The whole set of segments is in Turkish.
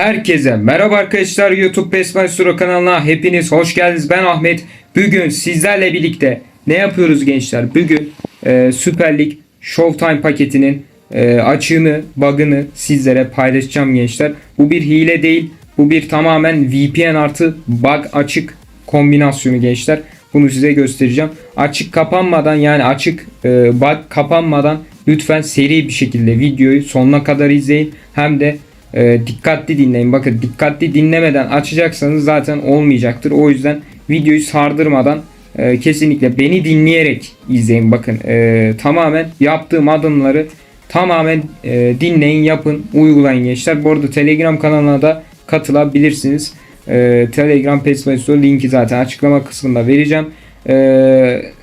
Herkese merhaba arkadaşlar YouTube Pesmal Suro kanalına hepiniz hoş geldiniz. Ben Ahmet. Bugün sizlerle birlikte ne yapıyoruz gençler? Bugün e, Süper Lig Showtime paketinin e, açığını, bug'ını sizlere paylaşacağım gençler. Bu bir hile değil. Bu bir tamamen VPN artı bug açık kombinasyonu gençler. Bunu size göstereceğim. Açık kapanmadan yani açık e, bug kapanmadan lütfen seri bir şekilde videoyu sonuna kadar izleyin. Hem de e, dikkatli dinleyin. Bakın dikkatli dinlemeden açacaksanız zaten olmayacaktır. O yüzden videoyu sardırmadan e, kesinlikle beni dinleyerek izleyin. Bakın e, tamamen yaptığım adımları tamamen e, dinleyin, yapın, uygulayın gençler. Bu arada Telegram kanalına da katılabilirsiniz. E, Telegram Pesmasto linki zaten açıklama kısmında vereceğim. E,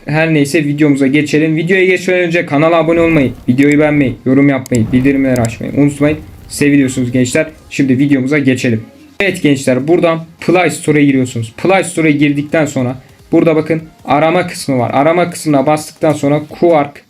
her neyse videomuza geçelim. Videoya geçmeden önce kanala abone olmayı, videoyu beğenmeyi, yorum yapmayı, bildirimleri açmayı unutmayın. Seviliyorsunuz gençler. Şimdi videomuza geçelim. Evet gençler buradan Play Store'a giriyorsunuz. Play Store'a girdikten sonra burada bakın arama kısmı var. Arama kısmına bastıktan sonra Quark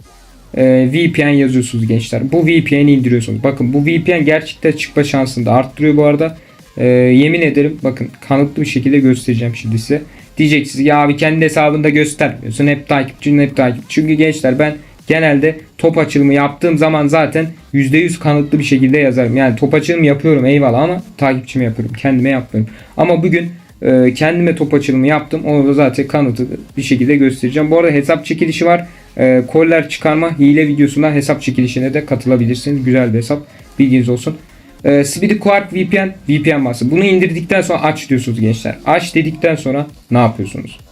e, VPN yazıyorsunuz gençler. Bu VPN'i indiriyorsunuz. Bakın bu VPN gerçekten çıkma şansını da arttırıyor bu arada. E, yemin ederim bakın kanıtlı bir şekilde göstereceğim şimdi size. Diyeceksiniz ya abi kendi hesabında göstermiyorsun. Hep takipçinin hep takip. Çünkü gençler ben genelde top açılımı yaptığım zaman zaten %100 kanıtlı bir şekilde yazarım. Yani top açılımı yapıyorum eyvallah ama takipçime yapıyorum. Kendime yapmıyorum. Ama bugün e, kendime top açılımı yaptım. Onu da zaten kanıtlı bir şekilde göstereceğim. Bu arada hesap çekilişi var. E, koller çıkarma hile videosunda hesap çekilişine de katılabilirsiniz. Güzel bir hesap. Bilginiz olsun. E, Speedy Quark VPN, VPN bası. Bunu indirdikten sonra aç diyorsunuz gençler. Aç dedikten sonra ne yapıyorsunuz?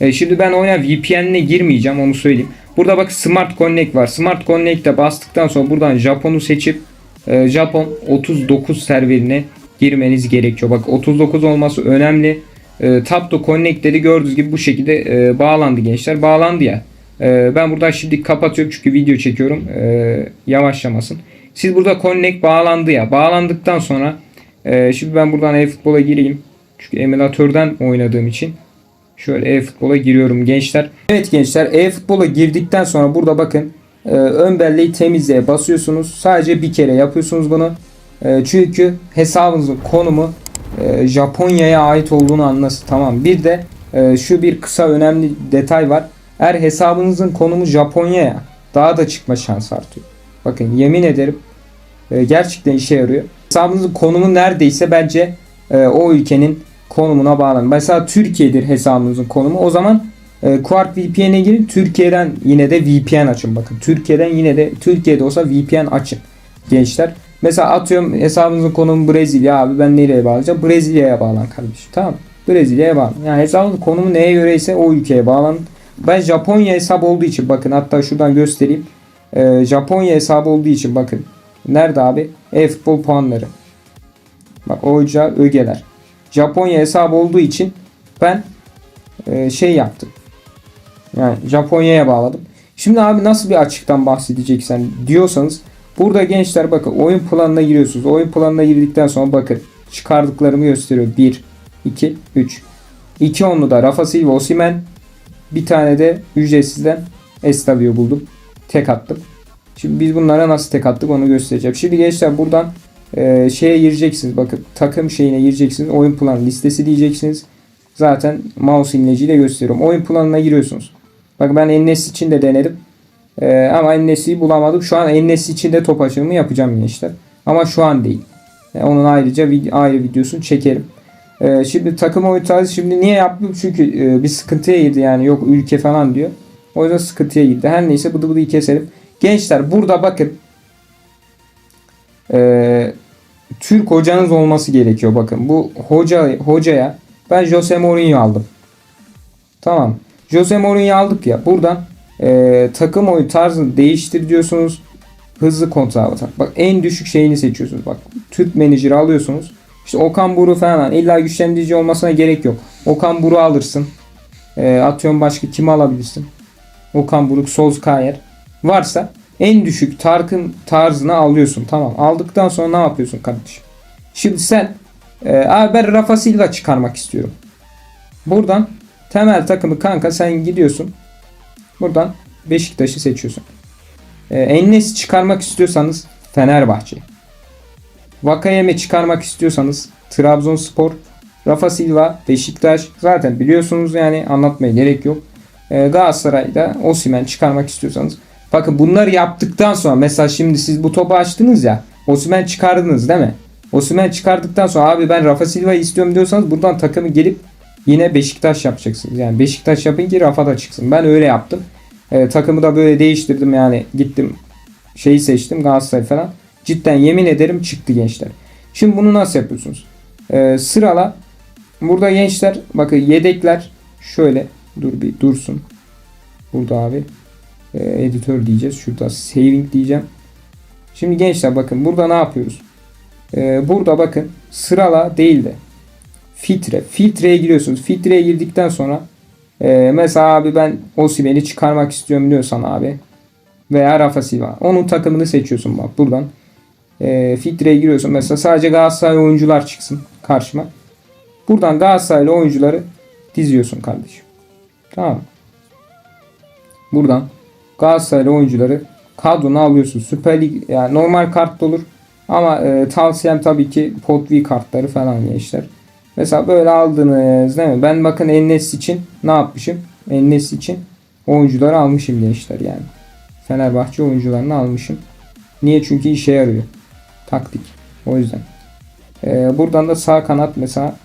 E, şimdi ben oyuna VPN'le girmeyeceğim onu söyleyeyim. Burada bak Smart Connect var. Smart Connect'e bastıktan sonra buradan Japon'u seçip e, Japon 39 serverine girmeniz gerekiyor. Bak 39 olması önemli. E, Tap to Connect dedi gördüğünüz gibi bu şekilde e, bağlandı gençler. Bağlandı ya. E, ben buradan şimdi kapatıyorum çünkü video çekiyorum. E, yavaşlamasın. Siz burada Connect bağlandı ya. Bağlandıktan sonra e, şimdi ben buradan e-futbola gireyim. Çünkü emülatörden oynadığım için. Şöyle e-futbola giriyorum gençler. Evet gençler e-futbola girdikten sonra burada bakın e, ön belleği temizleye basıyorsunuz. Sadece bir kere yapıyorsunuz bunu. E, çünkü hesabınızın konumu e, Japonya'ya ait olduğunu anlasın. Tamam. Bir de e, şu bir kısa önemli detay var. Eğer hesabınızın konumu Japonya'ya daha da çıkma şansı artıyor. Bakın yemin ederim e, gerçekten işe yarıyor. Hesabınızın konumu neredeyse bence e, o ülkenin konumuna bağlanın. Mesela Türkiye'dir hesabınızın konumu. O zaman e, Quark VPN'e girin. Türkiye'den yine de VPN açın. Bakın Türkiye'den yine de Türkiye'de olsa VPN açın. Gençler. Mesela atıyorum hesabınızın konumu Brezilya abi ben nereye bağlayacağım? Brezilya'ya bağlan kardeşim. Tamam. Brezilya'ya bağlan. Yani hesabınızın konumu neye göre ise o ülkeye bağlan. Ben Japonya hesabı olduğu için bakın hatta şuradan göstereyim. E, Japonya hesabı olduğu için bakın. Nerede abi? E-futbol puanları. Bak oyuncular ögeler. Japonya hesabı olduğu için ben e, şey yaptım. Yani Japonya'ya bağladım. Şimdi abi nasıl bir açıktan bahsedeceksen diyorsanız burada gençler bakın oyun planına giriyorsunuz. Oyun planına girdikten sonra bakın çıkardıklarımı gösteriyor. 1, 2, 3. 2 onlu da Rafa Silva Osimen. Bir tane de ücretsizden Estavio buldum. Tek attım. Şimdi biz bunlara nasıl tek attık onu göstereceğim. Şimdi gençler buradan e, şeye gireceksiniz. Bakın takım şeyine gireceksiniz. Oyun planı listesi diyeceksiniz. Zaten mouse imleciyle gösteriyorum. Oyun planına giriyorsunuz. Bak ben Ennes için de denedim. E, ama Ennes'i bulamadım. Şu an Ennes için de top açılımı yapacağım gençler. Ama şu an değil. Yani onun ayrıca video, ayrı videosunu çekerim. E, şimdi takım oyun tarzı şimdi niye yaptım? Çünkü e, bir sıkıntıya girdi yani yok ülke falan diyor. O yüzden sıkıntıya girdi. Her neyse bıdı bıdıyı keselim. Gençler burada bakın. Ee, Türk hocanız olması gerekiyor. Bakın bu hoca hocaya ben Jose Mourinho aldım. Tamam. Jose Mourinho aldık ya. Buradan e, takım oyun tarzını değiştir diyorsunuz. Hızlı kontra atak. Bak en düşük şeyini seçiyorsunuz. Bak Türk menajeri alıyorsunuz. İşte Okan Buru falan. İlla güçlendirici olmasına gerek yok. Okan Buru alırsın. E, atıyorum başka kimi alabilirsin? Okan Buruk, Solskjaer varsa en düşük Tark'ın tarzını alıyorsun. Tamam. Aldıktan sonra ne yapıyorsun kardeşim? Şimdi sen e, abi ben Rafa Silva çıkarmak istiyorum. Buradan temel takımı kanka sen gidiyorsun. Buradan Beşiktaş'ı seçiyorsun. E, Ennes'i çıkarmak istiyorsanız Fenerbahçe. Vakayeme çıkarmak istiyorsanız Trabzonspor, Rafa Silva, Beşiktaş zaten biliyorsunuz yani anlatmaya gerek yok. Ee, Galatasaray'da Osimhen çıkarmak istiyorsanız. Bakın bunları yaptıktan sonra mesela şimdi siz bu topu açtınız ya. Osimhen çıkardınız değil mi? Osimhen çıkardıktan sonra abi ben Rafa Silva'yı istiyorum diyorsanız buradan takımı gelip yine Beşiktaş yapacaksınız. Yani Beşiktaş yapın ki Rafa da çıksın. Ben öyle yaptım. Ee, takımı da böyle değiştirdim yani gittim şeyi seçtim Galatasaray falan. Cidden yemin ederim çıktı gençler. Şimdi bunu nasıl yapıyorsunuz? Ee, sırala burada gençler bakın yedekler şöyle dur bir dursun. Burada abi Ee, editör diyeceğiz. Şurada saving diyeceğim. Şimdi gençler bakın burada ne yapıyoruz? Ee, burada bakın sırala değil de filtre. Filtreye giriyorsunuz. Filtreye girdikten sonra e, mesela abi ben Osimhen'i çıkarmak istiyorum diyorsan abi veya Rafa Silva. Onun takımını seçiyorsun bak buradan. E, filtreye giriyorsun. Mesela sadece Galatasaray oyuncular çıksın karşıma. Buradan Galatasaraylı oyuncuları diziyorsun kardeşim. Tamam? Buradan Galatasaraylı oyuncuları kadrona alıyorsun. Süper Lig yani normal kart da olur. Ama e, tavsiyem tabii ki Pot V kartları falan gençler. Mesela böyle aldınız değil mi? Ben bakın Ennes için ne yapmışım? Ennes için oyuncuları almışım gençler yani. Fenerbahçe oyuncularını almışım. Niye? Çünkü işe yarıyor. Taktik. O yüzden. Ee, buradan da sağ kanat mesela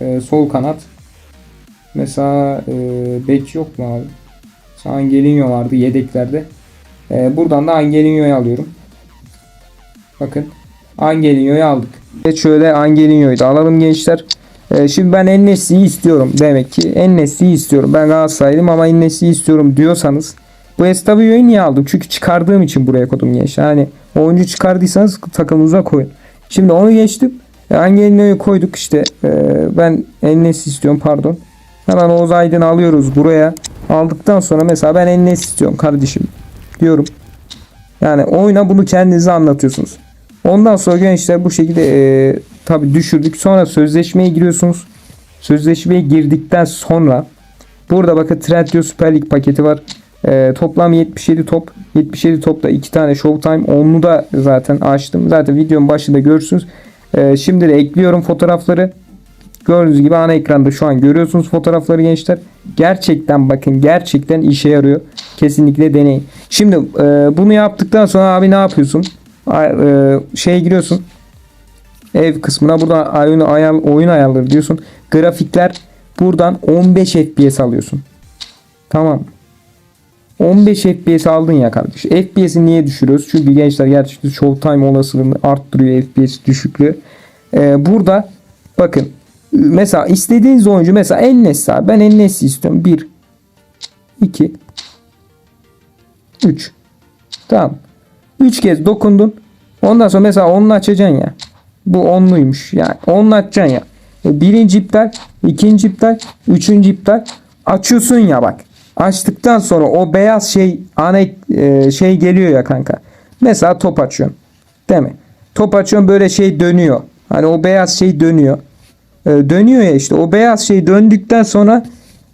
e, sol kanat mesela e, bek yok mu abi? Angelinho vardı yedeklerde. Ee, buradan da Angelinho'yu alıyorum. Bakın Angelinho'yu aldık. Ve şöyle Angelinho'yu da alalım gençler. Ee, şimdi ben Ennesi'yi istiyorum demek ki. Ennesi'yi istiyorum. Ben Galatasaraylıyım ama Ennesi'yi istiyorum diyorsanız bu Estavio'yu niye aldım? Çünkü çıkardığım için buraya koydum gençler. Hani oyuncu çıkardıysanız takımınıza koyun. Şimdi onu geçtim. E, Angelino'yu koyduk işte. E, ben Ennesi istiyorum pardon. Hemen Oğuz Aydın'ı alıyoruz buraya. Aldıktan sonra mesela ben Ennesi istiyorum kardeşim diyorum. Yani oyuna bunu kendinize anlatıyorsunuz. Ondan sonra gençler bu şekilde e, tabi düşürdük. Sonra sözleşmeye giriyorsunuz. Sözleşmeye girdikten sonra burada bakın Trendyol Süper Lig paketi var. E, toplam 77 top. 77 topta 2 tane Showtime. Onlu da zaten açtım. Zaten videonun başında görürsünüz. E, şimdi de ekliyorum fotoğrafları. Gördüğünüz gibi ana ekranda şu an görüyorsunuz fotoğrafları gençler. Gerçekten bakın gerçekten işe yarıyor. Kesinlikle deneyin. Şimdi e, bunu yaptıktan sonra abi ne yapıyorsun? E, şeye giriyorsun. Ev kısmına burada oyun, ayar, oyun ayarları diyorsun. Grafikler buradan 15 FPS alıyorsun. Tamam. 15 FPS aldın ya kardeş. FPS'i niye düşürüyoruz? Çünkü gençler gerçekten showtime olasılığını arttırıyor FPS düşüklüğü. Ee, burada bakın mesela istediğiniz oyuncu mesela Ennesi abi. Ben Ennesi istiyorum. 1 2 3 Tamam. 3 kez dokundun. Ondan sonra mesela onlu açacaksın ya. Bu onluymuş. Yani onlu açacaksın ya. E, Birinci iptal, ikinci iptal, üçüncü iptal. Açıyorsun ya bak. Açtıktan sonra o beyaz şey ana e, şey geliyor ya kanka. Mesela top açıyorsun. Değil mi? Top açıyorsun böyle şey dönüyor. Hani o beyaz şey dönüyor. E, dönüyor ya işte o beyaz şey döndükten sonra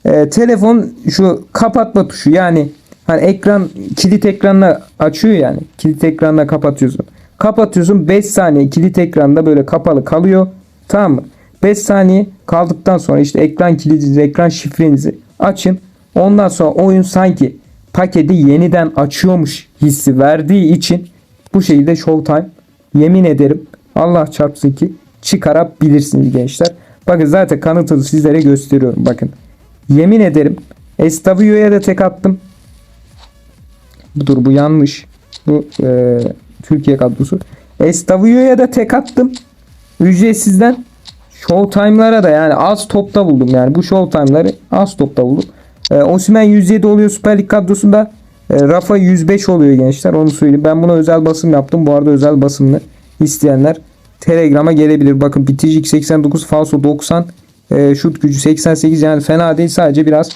e, telefon şu kapatma tuşu yani hani ekran kilit ekranla açıyor yani. Kilit ekranla kapatıyorsun. Kapatıyorsun 5 saniye kilit ekranda böyle kapalı kalıyor. Tamam mı? 5 saniye kaldıktan sonra işte ekran kilidinizi, ekran şifrenizi açın. Ondan sonra oyun sanki paketi yeniden açıyormuş hissi verdiği için bu şekilde Showtime yemin ederim Allah çarpsın ki çıkarabilirsiniz gençler. Bakın zaten kanıtını sizlere gösteriyorum. Bakın. Yemin ederim Estavio'ya da tek attım. Dur bu yanlış. Bu e, Türkiye kadrosu. Estavio'ya da tek attım. Ücretsizden Showtime'lara da yani az topta buldum yani bu Showtime'ları az topta buldum. E, Osimhen 107 oluyor Süper Lig kadrosunda. E, Rafa 105 oluyor gençler onu söyleyeyim. Ben buna özel basım yaptım. Bu arada özel basımlı isteyenler Telegram'a gelebilir. Bakın bitişik 89, falso 90, e, şut gücü 88 yani fena değil. Sadece biraz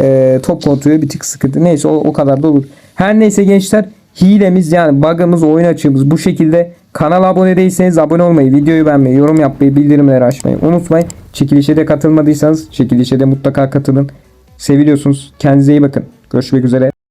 e, top kontrolü bir tık sıkıntı. Neyse o, o kadar da olur. Her neyse gençler hilemiz yani bug'ımız oyun açığımız bu şekilde. Kanala abone değilseniz abone olmayı, videoyu beğenmeyi, yorum yapmayı, bildirimleri açmayı unutmayın. Çekilişe de katılmadıysanız çekilişe de mutlaka katılın. Seviliyorsunuz. Kendinize iyi bakın. Görüşmek üzere.